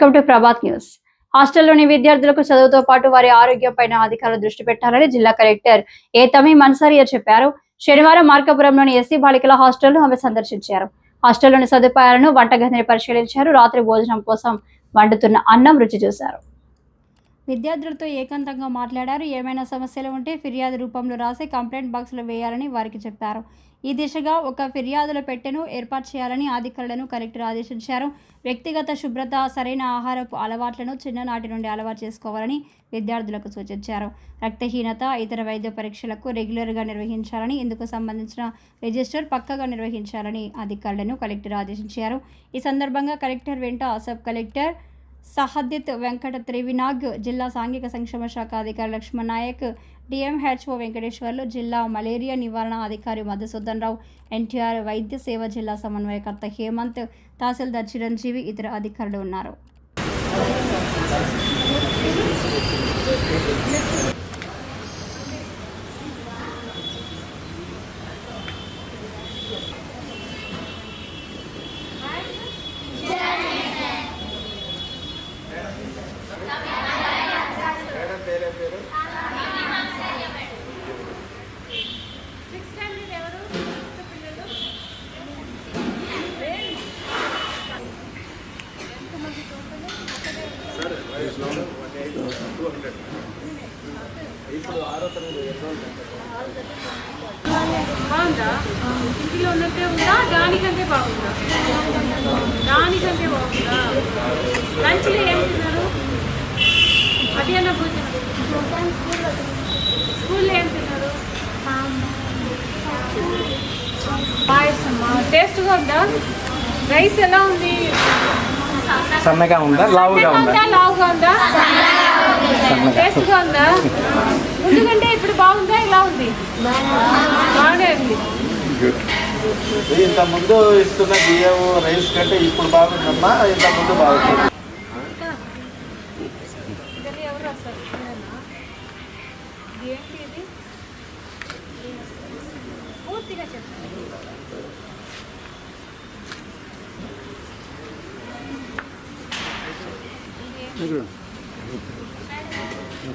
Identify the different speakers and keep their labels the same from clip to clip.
Speaker 1: Welcome to Prabhat news. హాస్టల్లోని విద్యార్థులకు చదువుతో పాటు వారి ఆరోగ్యంపైన అధికారులు దృష్టి పెట్టాలని జిల్లా కలెక్టర్ ఏ తమీ అన్సారియా చెప్పారు. శనివారం మార్కాపురంలోని ఎస్సీ బాలికల హాస్టల్ను ఆమె సందర్శించారు. హాస్టల్లోని సదుపాయాలను వంటగదిని పరిశీలించారు. రాత్రి భోజనం కోసం వండుతున్న అన్నం రుచి చూశారు. విద్యార్థులతో ఏకాంతంగా మాట్లాడారు. ఏమైనా సమస్యలు ఉంటే ఫిర్యాదు రూపంలో రాసి కంప్లైంట్ బాక్స్లో వేయాలని వారికి చెప్పారు. ఈ దిశగా ఒక ఫిర్యాదుల పెట్టెను ఏర్పాటు చేయాలని అధికారులను కలెక్టర్ ఆదేశించారు. వ్యక్తిగత శుభ్రత సరైన ఆహారపు అలవాట్లను చిన్ననాటి నుండి అలవాటు చేసుకోవాలని విద్యార్థులకు సూచించారు. రక్తహీనత ఇతర వైద్య పరీక్షలకు రెగ్యులర్గా నిర్వహించాలని ఇందుకు సంబంధించిన రిజిస్టర్ పక్కగా నిర్వహించాలని అధికారులను కలెక్టర్ ఆదేశించారు. ఈ సందర్భంగా కలెక్టర్ వెంట సబ్ కలెక్టర్ సహద్యత్ వెంకట త్రివినాగ్ జిల్లా సాంఘిక సంక్షేమ శాఖ అధికారి లక్ష్మణ్ నాయక్ డిఎంహెచ్ఓ వెంకటేశ్వర్లు జిల్లా మలేరియా నివారణ అధికారి మధుసూదన్ రావు ఎన్టీఆర్ వైద్య సేవ జిల్లా సమన్వయకర్త హేమంత్ తహసీల్దార్ చిరంజీవి ఇతర అధికారులు ఉన్నారు.
Speaker 2: బాగుందా? ఇంటిలో ఉన్నట్టే ఉందా? దానికంటే బాగుందా? దానికంటే బాగుందా? లంచ్లో ఏం తిన్నారు? మధ్యాహ్నం భోజనం. స్కూల్లో ఏం తిన్నారు? పాయసం. టేస్ట్గా ఉందా? రైస్ ఎలా ఉంది?
Speaker 3: సన్నగా ఉందా? లావుగా ఉందా?
Speaker 2: లావుగా ఉందా? టేస్ట్గా ఉందా? ముందు కంటే ఇప్పుడు బాగుందా? ఇలా ఉంది? బాగానే ఉంది.
Speaker 4: ఇంత ముందు ఇస్తున్న బియ్యం రైస్ కంటే ఇప్పుడు బాగుందమ్మా ఇంత ముందు బాగుంది
Speaker 2: రాస్తారు ఇదేనా?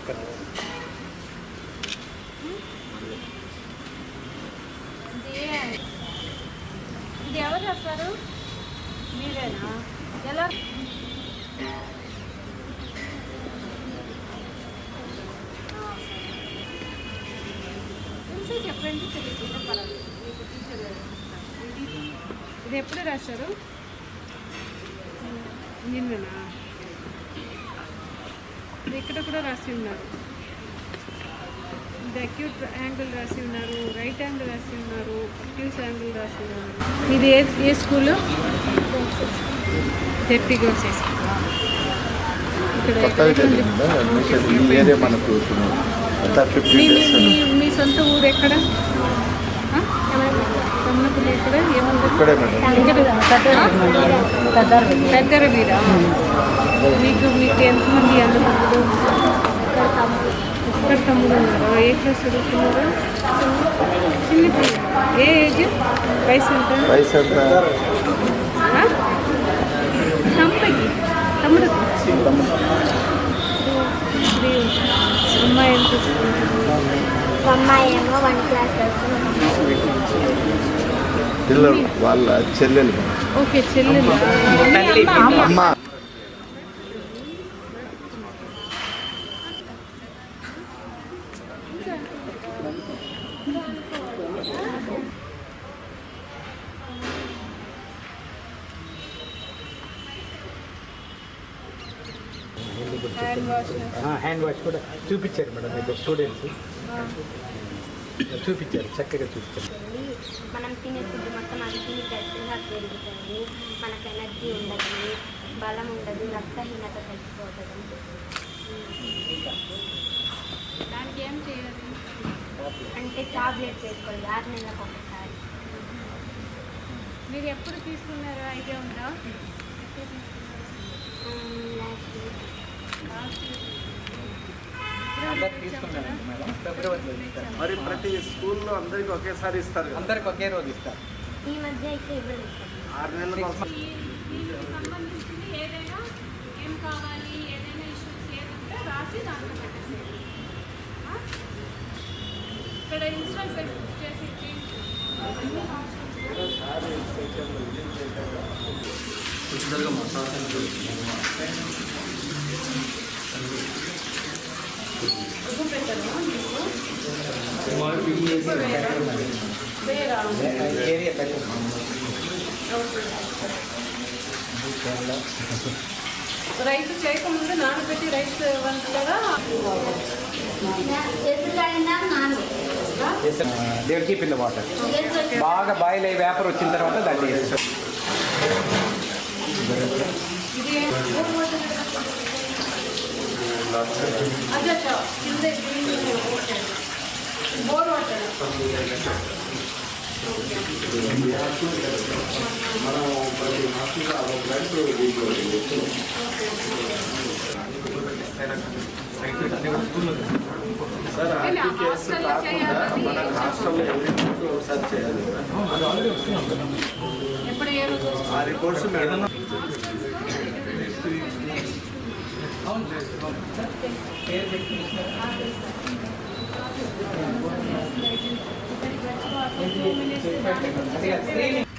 Speaker 2: ఇది ఇది ఎవరు చేస్తారు? మీరేనా? ఎలా? చెప్పండి తెలియదు పర్వాలేదు. ఇది- ఇది ఎప్పుడు రాశారు? నిన్ననా? ఇది ఇక్కడ కూడా రాసి ఉన్నారు. ఇది అక్యూట్ యాంగిల్ రాసి ఉన్నారు రైట్ యాంగిల్ రాసి ఉన్నారు అక్యూస్ యాంగిల్ రాసి ఉన్నారు. ఇది ఏ ఏ స్కూల్ జెడ్పీ ఇక్కడ ఉంది? మీ- మీ సొంత ఊరు ఎక్కడ?
Speaker 4: ఇక్కడే
Speaker 2: దగ్గర వీరా మీకు మీకు ఎంతమంది అన్నదమ్ములు ఒక్కరు తమ్ముడు ఉన్నారు? ఏ క్లాస్ చదువుతున్నారు? చిన్న పిల్లలు. ఏ ఏజ్? వయసు ఎంత?
Speaker 4: వయసు ఎంత?
Speaker 2: తమ్ముడికి? తమ్ముడు? అమ్మాయి ఎంత?
Speaker 5: అమ్మాయి ఏమో వన్ క్లాస్ వరకు
Speaker 4: పిల్లలు వాళ్ళ చెల్లెలు.
Speaker 2: ఓకే చెల్లెలు.
Speaker 4: అమ్మ
Speaker 2: హ్యాండ్ వాష్
Speaker 3: హ్యాండ్ వాష్ కూడా చూపించారు మేడం మీకు స్టూడెంట్స్ చూపించారు చక్కగా చూపించారు
Speaker 5: మనం తినే ఫుడ్ మొత్తం అది తిని గట్టిగా పెరుగుతుంది. మనకు ఎనర్జీ ఉండదు బలం ఉండదు రక్తహీనత తగ్గిపోతుంది.
Speaker 2: దానికి ఏం చేయాలి?
Speaker 5: అంటే టాబ్లెట్స్ వేసుకోవాలి ఆరు నెలలకు ఒకసారి.
Speaker 2: మీరు ఎప్పుడు తీసుకున్నారో? ఐడియా ఉందా?
Speaker 5: లాస్ట్
Speaker 3: తీసుకున్నాను మేడం. ఫిబ్రవరిలో ఇస్తారు.
Speaker 4: మరి ప్రతి స్కూల్లో అందరికి ఒకేసారి ఇస్తారు కదా?
Speaker 3: అందరికి ఒకే రోజు ఇస్తారు.
Speaker 5: ఈ మధ్య అయితే ఇవ్వలేదు. సార్
Speaker 4: ఆరు నెలలకు
Speaker 2: ఈ- దీనికి సంబంధించింది ఏదైనా ఏం కావాలి ఏదైనా ఇష్యూస్ ఏదంటే రాసి దాంట్లో పెట్టేసేయండి. ఆ? ఇక్కడ ఇన్స్టాల్ చేసి ఇచ్చేయండి. అన్ని
Speaker 3: ఏరియా పెట్టండి
Speaker 2: రైస్ చేయకముందు నానబెట్టి rice వండుతారా
Speaker 3: there keep in the water బాగా బాయిల్ అయ్యి వేపర్ వచ్చిన తర్వాత దాన్ని వేస్తాం
Speaker 2: ఇది అదే. అచ్చా కింద బోర్ వాటర్
Speaker 4: సార్
Speaker 2: కానీ ఆ
Speaker 4: కేసు
Speaker 2: హాస్టల్లో
Speaker 4: కాకుండా మన హాస్టల్లో ఎవ్రీ ఒకసారి చేయాలి ఆ రిపోర్ట్స్ మేడం
Speaker 2: అవును. మినిట్స్